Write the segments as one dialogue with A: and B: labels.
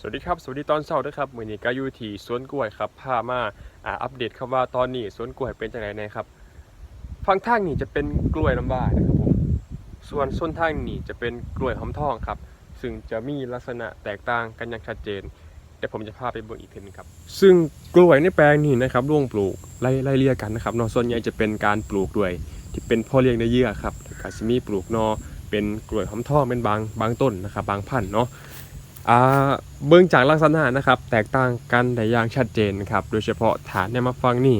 A: สวัสดีครับ สวัสดีตอนเช้าด้วยครับมือนี้ก็อยู่ที่สวนกล้วยครับพามาอ่าอัปเดตครับว่าตอนนี้สวนกล้วยเป็นจังไงน่ครับฝั่งทางนี้จะเป็นกล้วยน้ำว้านะครับผมส่วนส้นทางนี้จะเป็นกล้วยหอมทองครับ ซึ่งจะมีลักษณะแตกต่างกันอย่างชัดเจนเดี๋ยวผมจะพาไปเบิ่งอีกทีนึงครับ ซึ่งกล้วยในแปลงนี้นะครับร่วงปลูกไล่ไล่เลี่ยกันนะครับนอส่วนใหญ่จะเป็นการปลูกด้วย ที่เป็นพ่อเลี้ยงในเยื่อครับแล้วก็จะมีปลูกนอเป็นกล้วยหอมทองเป็นบางบางต้นนะครับบางพันธุ์เนาะ เบื้องจากลักษณะนะครับแตกต่างกันได้อย่างชัดเจนครับโดยเฉพาะฐานเนี่ยมาฟังนี่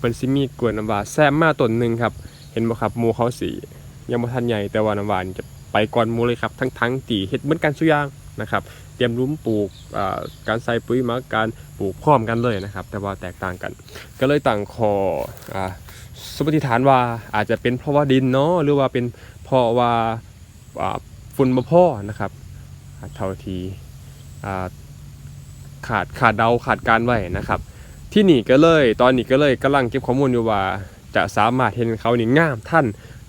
A: เป็นซิมีกวยน้ำว้าแซมมาต้นหนึ่งครับเห็นบ่ครับมูเขาสียังบ่ทันใหญ่แต่ว่าน้ำว้านจะไปก่อนมูเลยครับทั้งทั้งตีเฮ็ดเหมือนกันสุย่างนะครับเตรียมรุ้มปลูกการใส่ปุ๋ยมาการปลูกพร้อมกันเลยนะครับ แต่ว่าแตกต่างกัน ก็เลยตั้งคออสมมติฐานว่าอาจจะเป็นเพราะว่าดินเนาะหรือว่าเป็นเพราะว่าฝุ่นบ่พอนะครับเท่าที ขาดขาดเดาขาดการไว้นะครับ ที่นี่ก็เลยตอนนี้ก็เลยกำลังเก็บข้อมูลอยู่ว่าจะสามารถเห็นเขานี่งามท่าน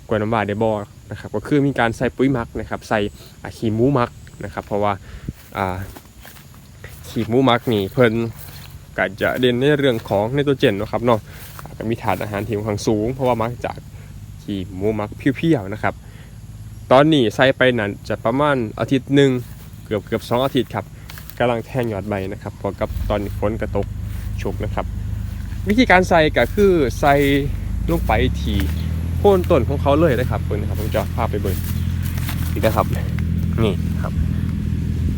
A: กว่าน้ำบาได้บ่นะครับก็คือมีการใส่ปุ๋ยมักนะครับใส่อาขี้หมูมักนะครับ เพราะว่าขีหมูมักนี่เพิ่นก็จะเด่นในเรื่องของไนโตรเจนนะครับเนาะอ่าก็มีถาดอาหารที่ค่อนข้างสูง เพราะว่ามาจากขีหมูมักเพียวๆนะครับ ตอนนี้ใส่ไปนั้นจะประมาณอาทิตย์หนึ่งเกือบเกือบสองอาทิตย์ครับ กำลังแทงยอดใบนะครับพอกับตอนฝนกระตกชุกนะครับ วิธีการใส่ก็คือใส่ลงไปทีโคนต้นของเขาเลยนะครับเบิ่งนะครับผมจะพาไปเบิ่งนี่นะครับนี่ครับ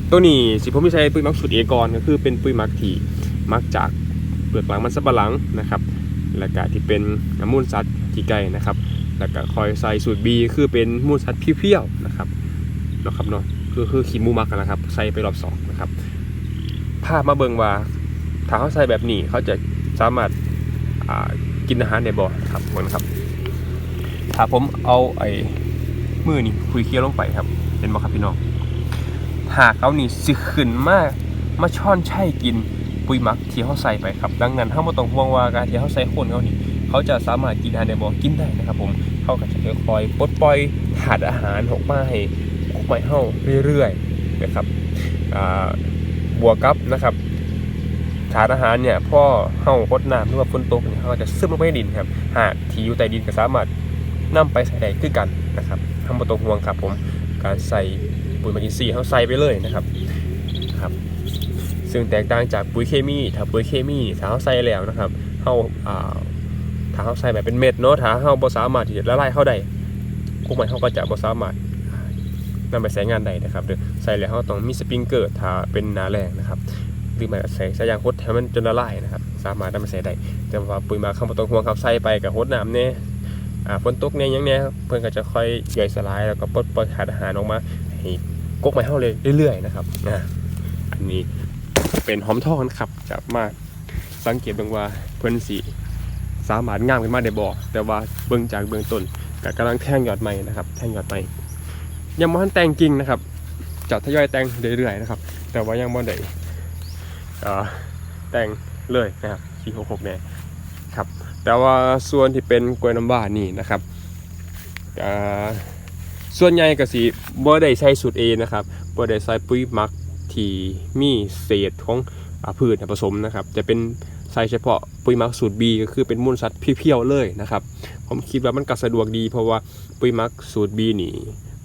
A: ตัวนี้สิผมไม่ใช้ปุ๋ยมักสูตรเอกรก็คือเป็นปุ๋ยมักที่มักจากเปลือกหลังมันสับปะหลังนะครับแล้วก็ที่เป็นน้ำมูลสัตว์ที่ไก่นะครับแล้วก็คอยใส่สูตร B คือเป็นมูลสัตว์เพี้ยวๆนะครับ นะครับเนาะคือคือขีมูมักอะนะครับ ใส่ไปรอบสองนะครับภาพมาเบิงว่าถ้าเขาใส่แบบนี้เขาจะสามารถากินอาหารในบ่อครับเหมือนครับ ถ้าผมเอาไอ้มือนี่คุยเคี้ยวลงไปครับเห็นบ่ครับพี่น้องหากเขานี่สิขึ้นมากมาช่อนใช่กินปุ๋ยหมักที่เขาใส่ไปครับ ดังนั้นเขาไม่ต้องห่วงว่าการที่เขาใส่คนเขานี่เขาจะสามารถกินอาหารในบ่อกินได้นะครับ ผมเขาก็จะค่อยๆปลดปล่อยถาดอาหารออกมาให้ คุกไม้เฮาเรื่อยๆนะครับบวกกับนะครับฐานอาหารเนี่ยพ่อเฮาพดน้ำหรือว่าฝนตกเนี่ยเขาจะซึมลงไปในดินครับ หากที่อยู่ใต้ดินก็สามารถนำไปใส่ได้คือกันนะครับทำประตูห่วงครับผมการใส่ปุ๋ยมักอินทรีเขาใส่ไปเลยนะครับครับ ซึ่งแตกต่างจากปุ๋ยเคมี ถ้าปุ๋ยเคมีถ้าเขาใส่แล้วนะครับเฮาถ้าเขาใส่แบบเป็นเม็ดเนาะถ้าเฮาบ่สามารถที่จะละลายเข้าได้คุกไม้เฮาก็จะบ่สามารถ นำไปใช้งานใดนะครับเด้อใส่แล้วเขาต้องมีสปริงเกอร์ถ้าเป็นหนาแรงนะครับหรือไม่ก็ใส่ใส่ยางฮดให้มันจนละลายนะครับสามารถนำไปใส่ได้แต่ว่าปุ๋ยหมาข้างบนต้นห่วงครับใส่ไปกับฮดน้ำเนี่ยอ่าฝนตกเนี่ยยังเนี่ยเพื่อนก็จะค่อยย่อยสลายแล้วก็ปลดปล่อยขาดอาหารออกมาให้กกไม้เท่าเลยเรื่อยๆนะครับอ่าอันนี้เป็นหอมทองนะครับจะมาสังเกตดูว่าเพื่อนสีสามารถงามขึ้นมาได้บ่แต่ว่าเบื้องจากเบื้องต้นก็กำลังแท่งยอดใหม่นะครับ แท่งยอดใหม่ ยังบ่ทันแต่งจริงนะครับจะทยอยแต่งเรื่อยๆนะครับ แต่ว่ายังบ่ได้แต่งเลยนะครับปี66เนี่ยครับ แต่ว่าส่วนที่เป็นกล้วยน้ำว้านี่นะครับส่วนใหญ่ก็สิบ่ได้ใช้สูตร A นะครับบ่ได้ใส่ปุ๋ยมักที่มีเศษของอพืชผสมนะครับ จะเป็นใส่เฉพาะปุ๋ยมักสูตร B ก็คือเป็นมูลสัตว์เพียวๆเลยนะครับ ผมคิดว่ามันก็สะดวกดีเพราะว่าปุ๋ยมักสูตร B นี่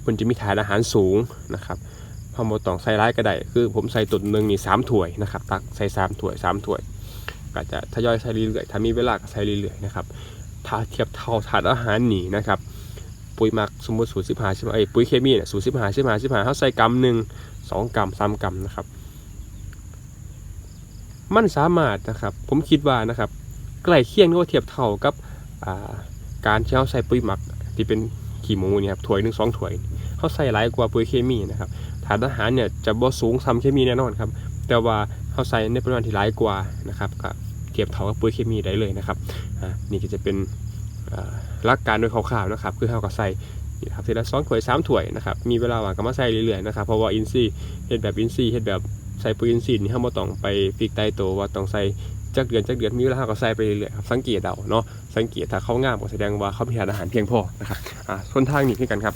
A: มันจะมีฐานอาหารสูงนะครับพอมดต้องใส่ร้ายก็ได้คือ ผมใส่ตุ่นหนึ่งนี่สามถ้วยนะครับ ตักใส่สามถ้วยสามถ้วย ก็จะทยอยใส่เรื่อยๆถ้ามีเวลาก็ใส่เรื่อยๆนะครับถ้าเทียบเท่าถาดอาหารหนีนะครับปุ๋ยหมักสมมติสูตรสิบห้าใช่ไหมไอ้ปุ๋ยเคมีเนี่ยสูตรสิบห้าสิบห้าสิบห้าเขาใส่กำหนึ่งสองกำสามกำนะครับ มันสามารถนะครับ ผมคิดว่านะครับใกล้เคียงหรือว่าเทียบเท่ากับการที่าใส่ปุ๋ยหมักที่เป็น ขี้หมูเนี่ยครับถ้วยหนึ่งสองถ้วยเขาใส่หลายกว่าปุ๋ยเคมีนะครับฐานอาหารเนี่ยจะบ่สูงซ้ำเคมีแน่นอนครับแต่ว่าเขาใส่ในปริมาณที่หลายกว่านะครับก็เทียบเท่ากับปุ๋ยเคมีได้เลยนะครับอ่านี่ก็จะเป็นหลักการโดยคร่าวๆนะครับคือเขาก็ใส่นี่ครับทีละสองถ้วยสามถ้วยนะครับมีเวลาว่างก็มาใส่เรื่อยๆนะครับเพราะว่าอินซีเฮ็ดแบบอินซีเฮ็ดแบบใส่ปุ๋ยอินซีนี่เขาบ่ต้องไปฟิกใต้โตว่าต้องใส่ จักเดือนจักเดือนมีเวลาก็ใส่ไปเรื่อยๆครับสังเกตเอาเนาะสังเกตถ้าเขางามก็แสดงว่าเขามีทานอาหารเพียงพอนะครับอ่าส่วนทางนี้คือกันครับ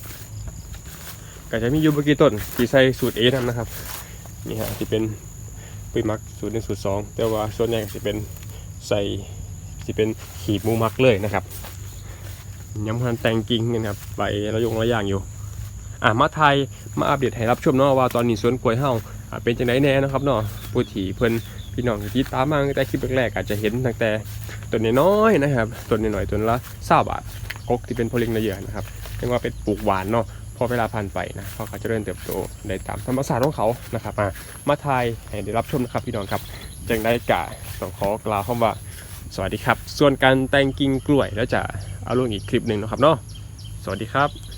A: ก็จะมียูบกี่ต้นที่ใส่สูตรเอนั่นนะครับนี่ฮะที่เป็นปุ๋ยมักสูตรหนึ่งสูตรสองแต่ว่าส่วนใหญ่ก็จะเป็นใส่จะเป็นขีดมูมักเลยนะครับยังพันแต่งกิ่งนี่นะครับใบระยงระย่างอยู่อะมาไทยมาอัปเดตให้รับชมเนาะว่าตอนนี้สวนกล้วยเฮาอะเป็นจังไดแน่นะครับเนาะผู้ที่เพิ่น พี่น้องที่ตามมาตั้งแต่คลิปแรกๆอาจจะเห็นตั้งแต่ต้นน้อยๆนะครับต้นน้อยๆต้นละ20บาทกกที่เป็นโพลิงระเยอะนะครับเรียกว่าเป็นปลูกหวานเนาะพอเวลาผ่านไปนะเขาจะเริ่มเติบโตได้ตามธรรมชาติของเขานะครับอะมาไทยให้ได้รับชมนะครับพี่น้องครับจังได้กะต้องขอกล่าวคำว่าสวัสดีครับ ส่วนการแต่งกิ่งกล้วยแล้วจะเอาลงอีกคลิปหนึ่งนะครับเนาะสวัสดีครับ